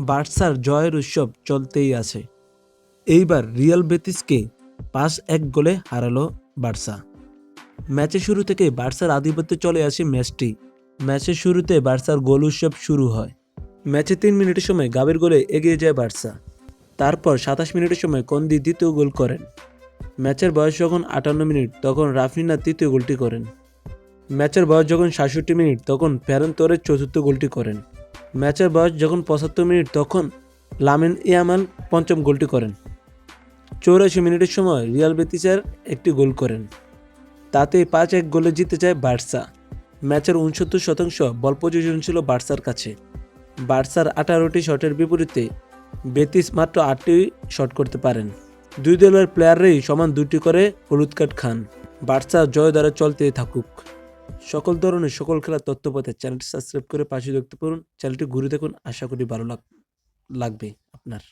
বার্সার জয়ের উৎসব চলতেই আছে। এইবার রিয়াল বেতিসকে পাঁচ এক গোলে হারালো বার্সা। ম্যাচের শুরু থেকে বার্সার আধিপত্য চলে আসে ম্যাচটি ম্যাচের শুরুতে বার্সার গোল উৎসব শুরু হয়। ম্যাচে তিন মিনিটের সময় গাবের গোলে এগিয়ে যায় বার্সা। তারপর সাতাশ মিনিটের সময় কন্দি দ্বিতীয় গোল করেন। ম্যাচের বয়স যখন আটান্ন মিনিট, তখন রাফিনা তৃতীয় গোলটি করেন। ম্যাচের বয়স যখন সাতষট্টি মিনিট, তখন ফেরন তোরের চতুর্থ গোলটি করেন। ম্যাচের বয়স যখন পঁচাত্তর মিনিট, তখন লামিন ইয়ামাল পঞ্চম গোলটি করেন। চৌরাশি মিনিটের সময় রিয়াল বেতিসের একটি গোল করেন। তাতে পাঁচ এক গোলে জিতে যায় বার্সা। ম্যাচের উনসত্তর শতাংশ বল পজিশন ছিল বার্সার কাছে। বার্সার আঠারোটি শটের বিপরীতে বেতিস মাত্র আটটি শট করতে পারেন। দুই দলের প্লেয়াররাই সমান দুটি করে হলুদ কার্ড খান। বার্সা জয় দ্বারা চলতে থাকুক। সকল ধরনের সকল খেলার তথ্য চ্যানেলটি সাবস্ক্রাইব করে পাশে দেখতে পারুন। চ্যানেলটি ঘুরে দেখুন। আশা করি ভালো লাগ লাগবে আপনার।